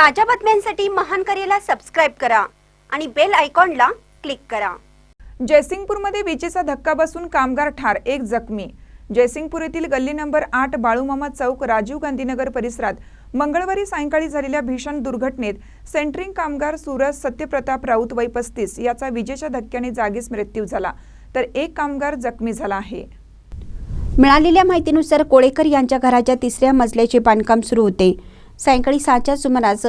ताज्या बातम्यांसाठी महान करेला सबस्क्राईब करा आणि बेल आयकॉनला क्लिक करा. जयसिंगपूरमध्ये विजेचा धक्का बसून कामगार ठार एक जखमी. जयसिंगपूर येथील गल्ली नंबर आठ बाळूमामा चौक राजीव गांधीनगर परिसरात मंगळवारी सायंकाळी झालेल्या भीषण दुर्घटनेत सेंटरिंग कामगार सूरज सत्यप्रताप राऊत वय पस्तीस याचा विजेच्या धक्क्याने जागीच मृत्यू झाला. तर एक कामगार जखमी झाला आहे. मिळालेल्या माहितीनुसार कोळेकर यांच्या घराच्या तिसऱ्या मजल्याचे बांधकाम सुरू होते. सायंकाळी सहाच्या सुमारास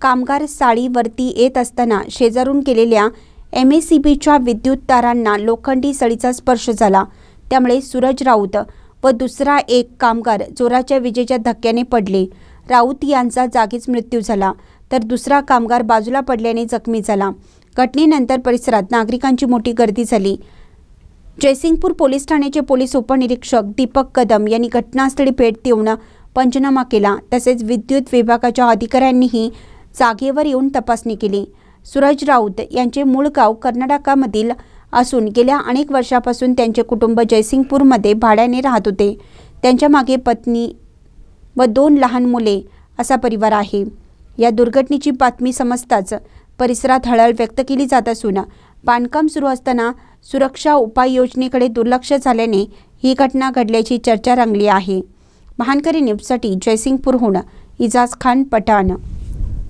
कामगार साळीवरती येत असताना शेजारून केलेल्या एम एस सी बीच्या विद्युत तारांना लोखंडी सळीचा स्पर्श झाला. त्यामुळे सूरज राऊत व दुसरा एक कामगार जोराच्या विजेच्या धक्क्याने पडले. राऊत यांचा जागीच मृत्यू झाला तर दुसरा कामगार बाजूला पडल्याने जखमी झाला. घटनेनंतर परिसरात नागरिकांची मोठी गर्दी झाली. जयसिंगपूर पोलीस ठाण्याचे पोलीस उपनिरीक्षक दीपक कदम यांनी घटनास्थळी भेट देऊन पंचनामा केला. तसेच विद्युत विभागाच्या अधिकाऱ्यांनीही जागेवर येऊन तपासणी केली. सूरज राऊत यांचे मूळ गाव कर्नाटकामधील असून गेल्या अनेक वर्षापासून त्यांचे कुटुंब जयसिंगपूरमध्ये भाड्याने राहत होते. त्यांच्या मागे पत्नी व दोन लहान मुले असा परिवार आहे. या दुर्घटनेची बातमी समजताच परिसरात हळहळ व्यक्त केली जात असून बांधकाम सुरू असताना सुरक्षा उपाययोजनेकडे दुर्लक्ष झाल्याने ही घटना घडल्याची चर्चा रंगली आहे. महानकरी न्यूजसाठी जयसिंगपूरहून इजाज खान पठाण